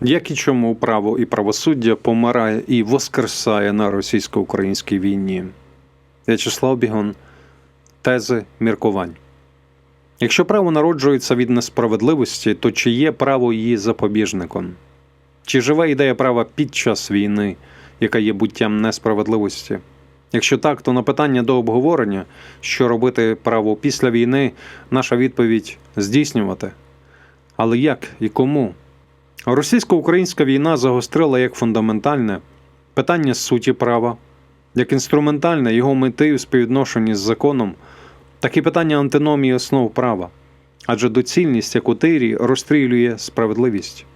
Як і чому право і правосуддя помирає і воскресає на російсько-українській війні? В'ячеслав Бігон. Тези міркувань. Якщо право народжується від несправедливості, то чи є право її запобіжником? Чи живе ідея права під час війни, яка є буттям несправедливості? Якщо так, то на питання до обговорення, що робити право після війни, наша відповідь здійснювати. Але як і кому? Російсько-українська війна загострила як фундаментальне питання суті права, як інструментальне його мети у співвідношенні з законом, так і питання антиномії основ права, адже доцільність як у тирі розстрілює справедливість.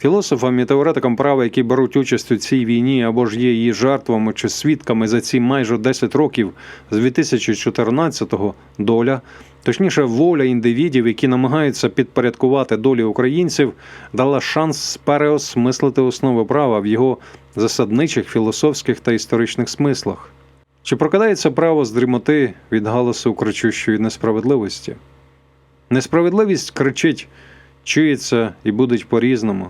Філософам і теоретикам права, які беруть участь у цій війні або ж є її жертвами чи свідками за ці майже 10 років з 2014-го доля, точніше, воля індивідів, які намагаються підпорядкувати долі українців, дала шанс переосмислити основи права в його засадничих філософських та історичних смислах. Чи прокидається право з дрімоти від галасу кричущої несправедливості? Несправедливість кричить, чується і будуть по-різному.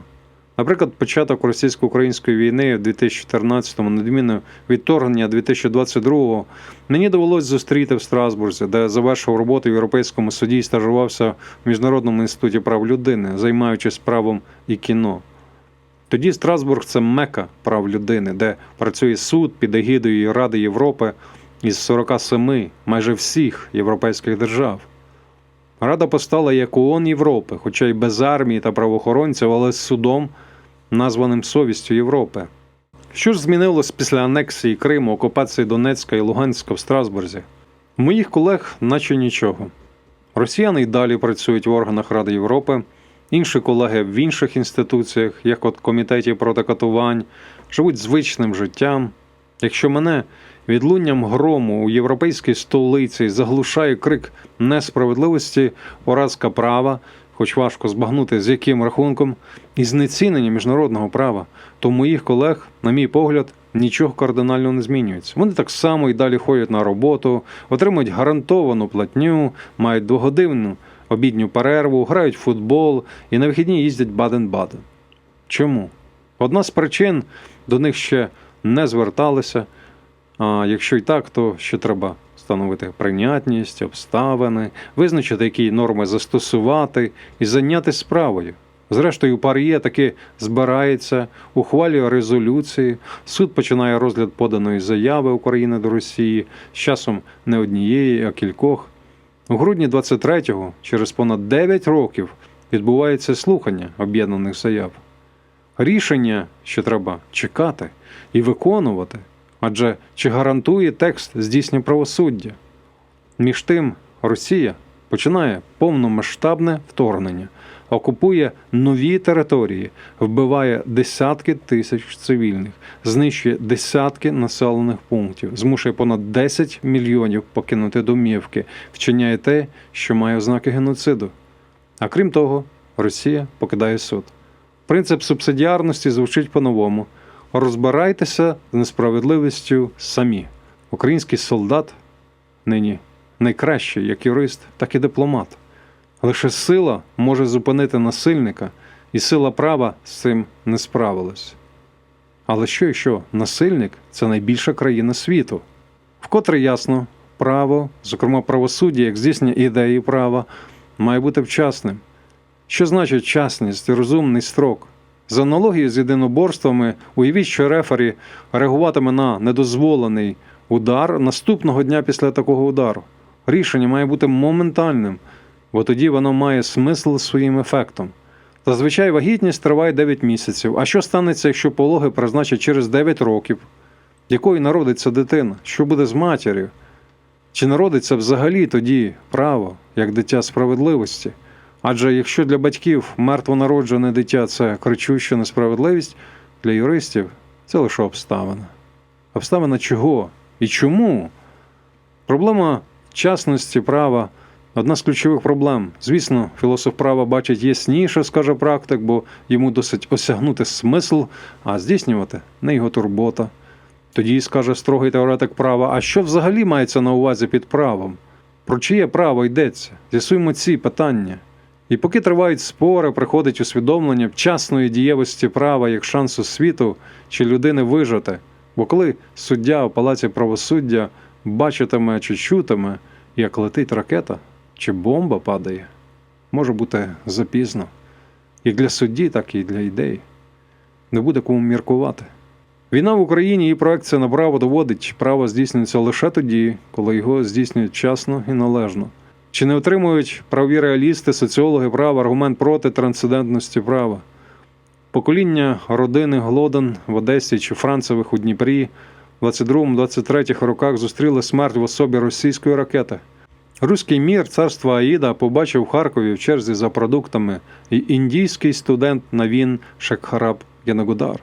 Наприклад, початок російсько-української війни в 2014-му, на відміну відторгнення 2022-го, мені довелось зустріти в Страсбурзі, де завершив роботу в Європейському суді і стажувався в Міжнародному інституті прав людини, займаючись правом і кіно. Тоді Страсбург це мека прав людини, де працює суд під егідою Ради Європи із 47 майже всіх європейських держав. Рада постала як ООН Європи, хоча й без армії та правоохоронців, але з судом, названим совістю Європи. Що ж змінилось після анексії Криму, окупації Донецька і Луганська в Страсбурзі? Моїх колег, наче нічого. Росіяни й далі працюють в органах Ради Європи, інші колеги в інших інституціях, як от комітеті проти катувань, живуть звичним життям. Якщо мене відлунням грому у європейській столиці заглушає крик несправедливості, поразка права, хоч важко збагнути з яким рахунком, і знецінення міжнародного права, то моїх колег, на мій погляд, нічого кардинально не змінюється. Вони так само і далі ходять на роботу, отримують гарантовану платню, мають двогодинну обідню перерву, грають в футбол і на вихідні їздять Баден-Баден. Чому? Одна з причин до них ще не зверталися. А якщо і так, то ще треба встановити прийнятність, обставини, визначити, які норми застосувати і зайняти справою. Зрештою, пар'є таки збирається, ухвалює резолюції, суд починає розгляд поданої заяви України до Росії з часом не однієї, а кількох. У грудні 23-го, через понад 9 років, відбувається слухання об'єднаних заяв. Рішення, що треба чекати і виконувати, адже чи гарантує текст здійснення правосуддя? Між тим, Росія починає повномасштабне вторгнення, окупує нові території, вбиває десятки тисяч цивільних, знищує десятки населених пунктів, змушує понад 10 мільйонів покинути домівки, вчиняє те, що має ознаки геноциду. А крім того, Росія покидає суд. Принцип субсидіарності звучить по-новому: розбирайтеся з несправедливістю самі. Український солдат нині найкращий як юрист, так і дипломат. Лише сила може зупинити насильника, і сила права з цим не справилась. Але що, якщо насильник це найбільша країна світу? Вкотре ясно, право, зокрема правосуддя, як здійснення ідеї права, має бути вчасним. Що значить часність і розумний строк? За аналогією з єдиноборствами, уявіть, що рефері реагуватиме на недозволений удар наступного дня після такого удару. Рішення має бути моментальним, бо тоді воно має смисл своїм ефектом. Зазвичай вагітність триває 9 місяців. А що станеться, якщо пологи призначать через 9 років? Якою народиться дитина? Що буде з матір'ю? Чи народиться взагалі тоді право, як дитя справедливості? Адже якщо для батьків мертвонароджене дитя це кричуща несправедливість, для юристів це лише обставина. Обставина чого і чому? Проблема частності права одна з ключових проблем. Звісно, філософ права бачить ясніше, скаже практик, бо йому досить осягнути смисл, а здійснювати не його турбота. Тоді скаже строгий теоретик права, а що взагалі мається на увазі під правом? Про чиє право йдеться? З'ясуємо ці питання. І поки тривають спори, приходить усвідомлення вчасної дієвості права як шансу світу чи людини вижити. Бо коли суддя у палаці правосуддя бачитиме чи чутиме, як летить ракета чи бомба падає, може бути запізно. Як для судді, так і для ідей. Не буде кому міркувати. Війна в Україні і проекція на право доводить, право здійснюється лише тоді, коли його здійснюють вчасно і належно. Чи не отримують праві реалісти, соціологи права аргумент проти трансцендентності права? Покоління родини Глодан в Одесі чи Францевих у Дніпрі в 22-23 роках зустріли смерть в особі російської ракети. Руський мір царства Аїда побачив в Харкові в черзі за продуктами і індійський студент Навін Шекхараб Янагудар.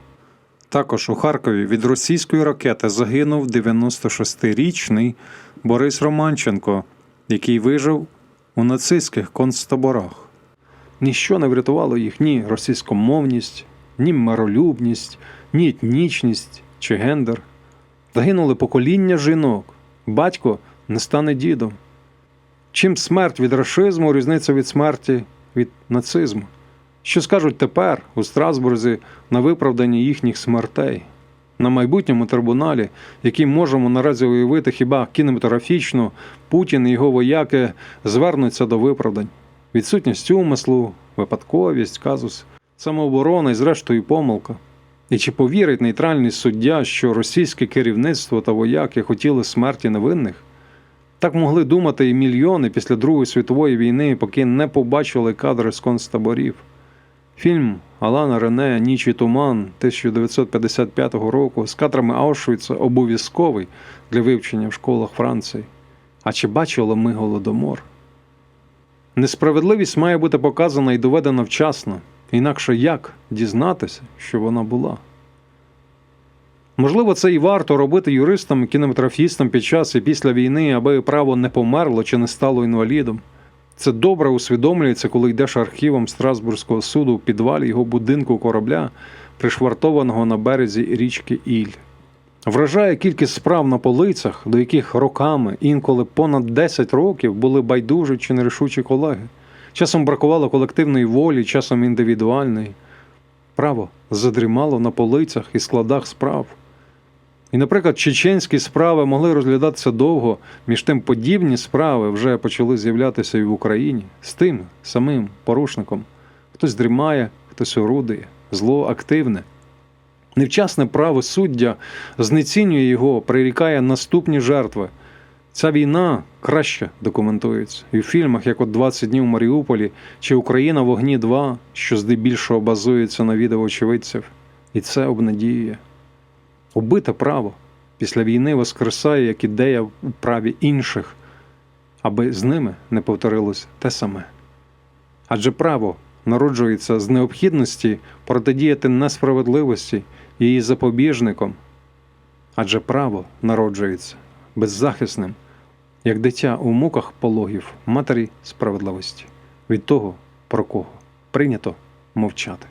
Також у Харкові від російської ракети загинув 96-річний Борис Романченко, який вижив у нацистських концтаборах. Ніщо не врятувало їх ні російськомовність, ні миролюбність, ні етнічність чи гендер. Загинули покоління жінок. Батько не стане дідом. Чим смерть від рашизму різниця від смерті від нацизму? Що скажуть тепер у Страсбурзі на виправданні їхніх смертей? На майбутньому трибуналі, який можемо наразі уявити хіба кінематографічно, Путін і його вояки звернуться до виправдань. Відсутність умислу, випадковість, казус, самооборона і, зрештою, помилка. І чи повірить нейтральний суддя, що російське керівництво та вояки хотіли смерті невинних? Так могли думати і мільйони після Другої світової війни, поки не побачили кадри з концтаборів. Фільм Алана Рене Ніч і туман 1955 року з кадрами Аушвіца обов'язковий для вивчення в школах Франції. А чи бачили ми голодомор? Несправедливість має бути показана і доведена вчасно, інакше як дізнатися, що вона була. Можливо, це і варто робити юристам і кінематографістам під час і після війни, аби право не померло чи не стало інвалідом. Це добре усвідомлюється, коли йдеш архівом Страсбурзького суду у підвалі його будинку корабля, пришвартованого на березі річки Іль. Вражає кількість справ на полицях, до яких роками, інколи понад 10 років, були байдужі чи нерішучі колеги. Часом бракувало колективної волі, часом індивідуальної. Право задрімало на полицях і складах справ. І, наприклад, чеченські справи могли розглядатися довго, між тим подібні справи вже почали з'являтися і в Україні з тим самим порушником. Хтось дрімає, хтось орудує, зло активне. Невчасне право суддя знецінює його, прирікає наступні жертви. Ця війна краще документується і в фільмах, як от «20 днів в Маріуполі чи Україна вогні 2, що здебільшого базується на відеоочевидців. І це обнадіює. Убите право після війни воскресає як ідея у праві інших, аби з ними не повторилось те саме. Адже право народжується з необхідності протидіяти несправедливості її запобіжником. Адже право народжується беззахисним, як дитя у муках пологів матері справедливості від того, про кого прийнято мовчати.